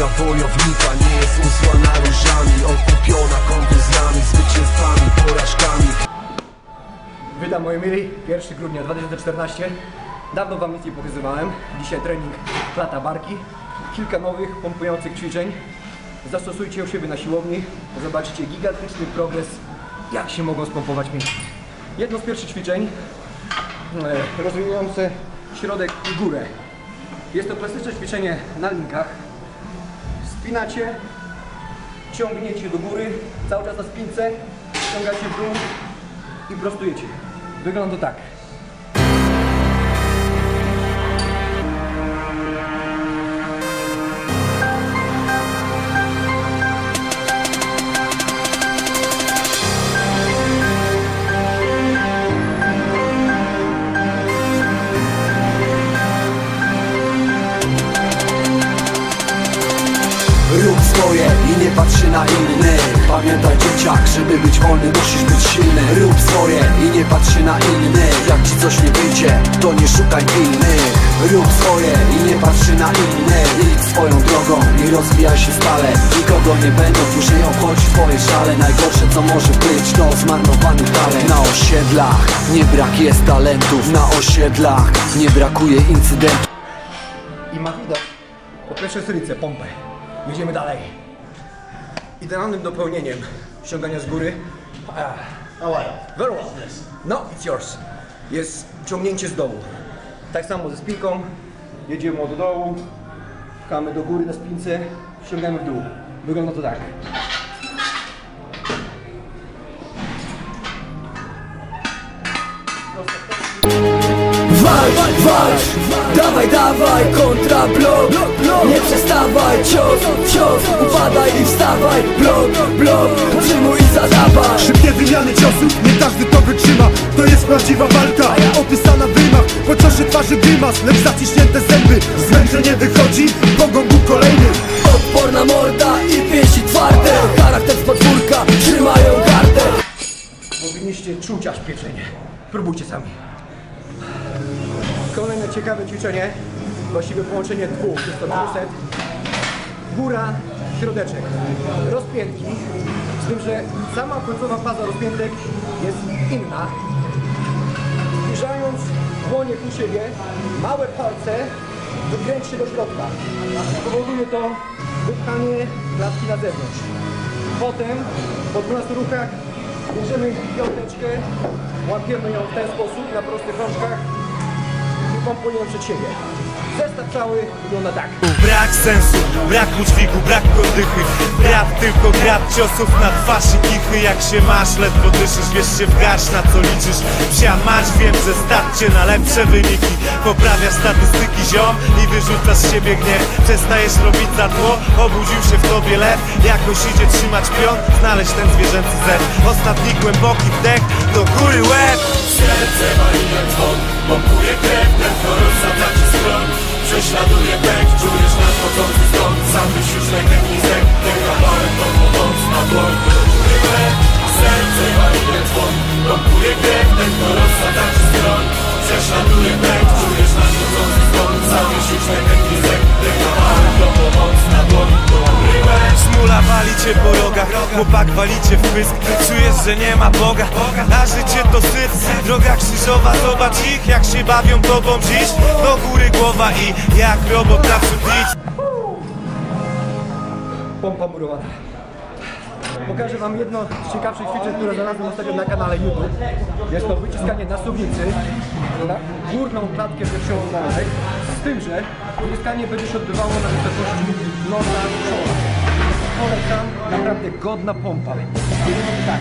droga wojownika nie jest usłana różami Okupiona kontuzjami, zwycięstwami, porażkami Witam moi mili, 1 grudnia 2014. Dawno wam nic nie pokazywałem. Dzisiaj trening klata barki. Kilka nowych, pompujących ćwiczeń. Zastosujcie u siebie na siłowni. Zobaczycie gigantyczny progres, jak się mogą spompować mięśnie. Jedno z pierwszych ćwiczeń e, rozwijające środek i górę. Jest to klasyczne ćwiczenie na linkach. Spinacie, ciągniecie do góry, cały czas na spince, ściągacie w dół i prostujecie. Wygląda tak. Swoje i nie patrzy na innych Pamiętaj dzieciak, żeby być wolny musisz być silny. Rób swoje i nie patrzy na innych Jak ci coś nie wyjdzie, to nie szukaj innych. Rób swoje i nie patrzy na innych Idź swoją drogą i rozwijaj się stale. Nikogo nie będą dłużej obchodzić twoje żale Najgorsze co może być to zmarnowany talent. Na osiedlach nie brak jest talentów. Na osiedlach nie brakuje incydentów. I ma widać po pierwszej seryjce pompę. Jedziemy dalej. Idealnym dopełnieniem ściągania z góry. Ah, Very well. No, it's yours. Jest ciągnięcie z dołu. Tak samo ze spinką. Jedziemy od dołu, pchamy do góry na spince, ściągamy w dół. Wygląda to tak. Walcz, walcz, dawaj, dawaj, kontra blok Nie przestawaj, cios, cios, upadaj i wstawaj. Blok, blok, przyjmuj i zadawaj. Szybkie wymiany ciosów, nie każdy to wytrzyma. To jest prawdziwa walka, opisana w rymach. Ciosie twarzy grymas, lecz zaciśnięte zęby. Zmęczenie wychodzi, pogąb kolejny Odporna morda i pięści twarde. Charakter z podwórka, trzymają gardę. Powinniście czuć aż pieczenie. Próbujcie sami. Kolejne ciekawe ćwiczenie, właściwie połączenie dwóch, jest to dwuset. Góra, środeczek, rozpiętki, z tym, że sama końcowa faza rozpiętek jest inna. Zbliżając dłonie ku siebie, małe palce wykręćcie do środka. Powoduje to wypchanie klatki na zewnątrz. Potem po 12 ruchach bierzemy piąteczkę, łapiemy ją w ten sposób na prostych rączkach przed siebie. Zestaw cały wygląda tak. Brak sensu, brak udźwigu, brak oddychy. Brak tylko grab ciosów na twarz i kichy. Jak się masz, ledwo dyszysz, wiesz się w garść na co liczysz. Psia mać, wiem, że starcie na lepsze wyniki. Poprawiasz statystyki ziom i wyrzucasz z siebie gniew. Przestajesz robić za tło, obudził się w tobie lew. Jakoś idzie trzymać pion, znaleźć ten zwierzęcy zet Ostatni głęboki wdech, do góry łeb. Serce wali jak dzwon Pompuje krew, ten to rozsadza ci stron. Prześladuje pęk, czujesz nadchodzący stąd Sam już mechanizek Ten kawałek to pomoc na dłoń Ryłe, serce wali jak dzwon Pompuje krew, ten to rozsadza ci stron. Prześladuje pęk, czujesz nadchodzący stąd Sam już mechanizek Smula wali cię po rogach, chłopak wali cię w pysk. Czujesz, że nie ma Boga, a życie to syf. Droga krzyżowa, zobacz ich, jak się bawią tobą. Dziś Do góry głowa i jak robot naprzód idź Pompa murowana. Pokażę wam jedno z ciekawszych ćwiczeń, które znalazłem ostatnio na kanale YouTube. Jest to wyciskanie na suwnicy na górną klatkę piersiową nalek, z tym, że wyciskanie będzie się odbywało na wysokości nosa czoła. Polecam, naprawdę godna pompa. Tak.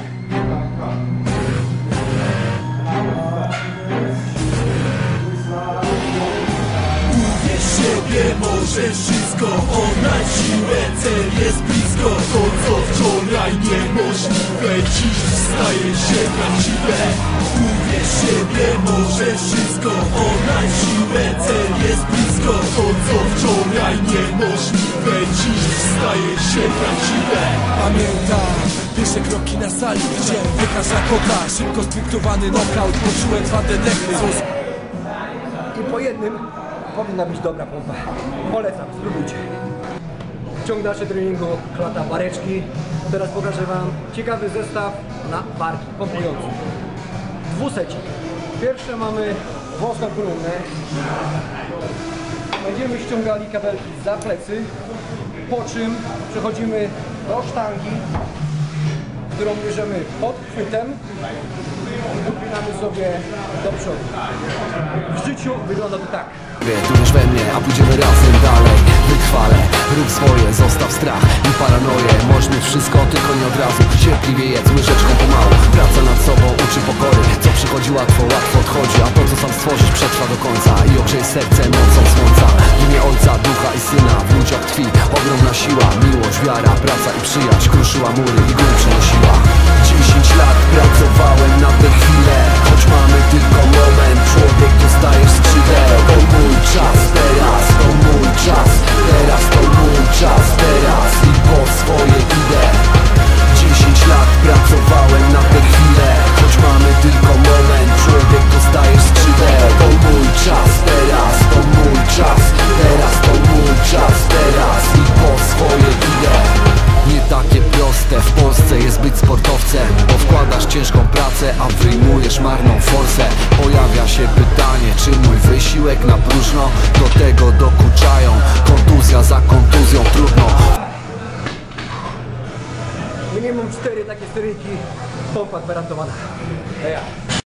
Uwierz siebie, możesz wszystko Oddaj siłę, cel jest blisko To co wczoraj niemożliwe Dziś staje się prawdziwe siebie, możesz wszystko Oddaj siłę, cel jest blisko To co wczoraj niemożliwe Dziś staje się prawdziwe Pamiętam pierwsze kroki na sali Widziałem wykaza kota Szybko spunktowany knockout Poczułem dwa dedechy I po jednym powinna być dobra pompa. Polecam, spróbujcie. wciągnacze treningu klata bareczki. Teraz pokażę Wam ciekawy zestaw na barki pompujące. Dwusecik. Pierwsze mamy wąską kolumnę. Będziemy ściągali kabelki za plecy, po czym przechodzimy do sztangi, którą bierzemy pod chwytem i dopinamy sobie do przodu. W życiu wygląda to tak. Już we mnie, a pójdziemy razem dalej Wytrwale, rób swoje, zostaw strach i paranoję Możesz wszystko, tylko nie od razu Cierpliwie jedz łyżeczką pomału łatwo, łatwo odchodzi A to co sam stworzysz przetrwa do końca? I ogrzeje serce nocą słońca. W imię Ojca, Ducha i Syna W ludziach tkwi ogromna siła. Miłość, wiara, praca i przyjaźń Kruszyła mury i góry przenosiła 10 lat pracowałem na tę chwilę Choć mamy tylko moment. Człowiek dostaje skrzydeł To mój czas teraz, to mój czas Teraz to mój czas wysiłek na próżno Do tego dokuczają Kontuzja za kontuzją trudno Minimum cztery takie steryki, pompa gwarantowana. Ja.